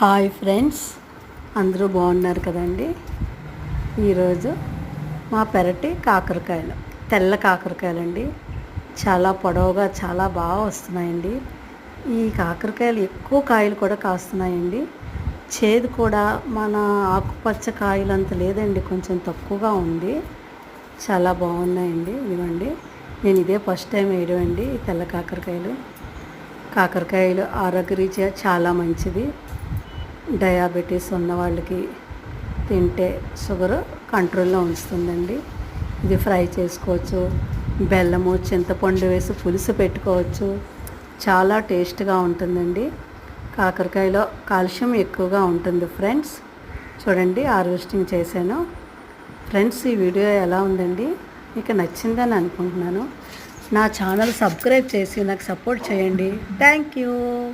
Hi friends అందరూ బాగున్నారు కదండి? ఈరోజు మా పెరటి కాకరకాయలు తెల్ల కాకరకాయలండి. చాలా పొడవుగా చాలా బాగా వస్తున్నాయండి. ఈ కాకరకాయలు ఎక్కువ కాయలు కూడా కాస్తున్నాయండి. చేదు కూడా మన ఆకుపచ్చ కాయలు అంత లేదండి కొంచెం తక్కువగా ఉంది. చాలా బాగున్నాయండి. ఇవ్వండి నేను ఇదే ఫస్ట్ టైం వేయడం అండి ఈ తెల్ల కాకరకాయలు. కాకరకాయలు ఆరోగ్యరీత్యా చాలా మంచిది. డయాబెటీస్ ఉన్న వాళ్ళకి తింటే షుగర్ కంట్రోల్లో ఉంచుతుందండి ఇది ఫ్రై చేసుకోవచ్చు. బెల్లము చింతపండు వేసి పులుసు పెట్టుకోవచ్చు. చాలా టేస్ట్గా ఉంటుందండి. కాకరకాయలో కాల్షియం ఎక్కువగా ఉంటుంది ఫ్రెండ్స్. చూడండి హార్వెస్టింగ్ చేశాను. ఫ్రెండ్స్ ఈ వీడియో ఎలా ఉందండి? మీకు నచ్చిందని అనుకుంటున్నాను. నా ఛానల్ సబ్స్క్రైబ్ చేసి నాకు సపోర్ట్ చేయండి. Thank you.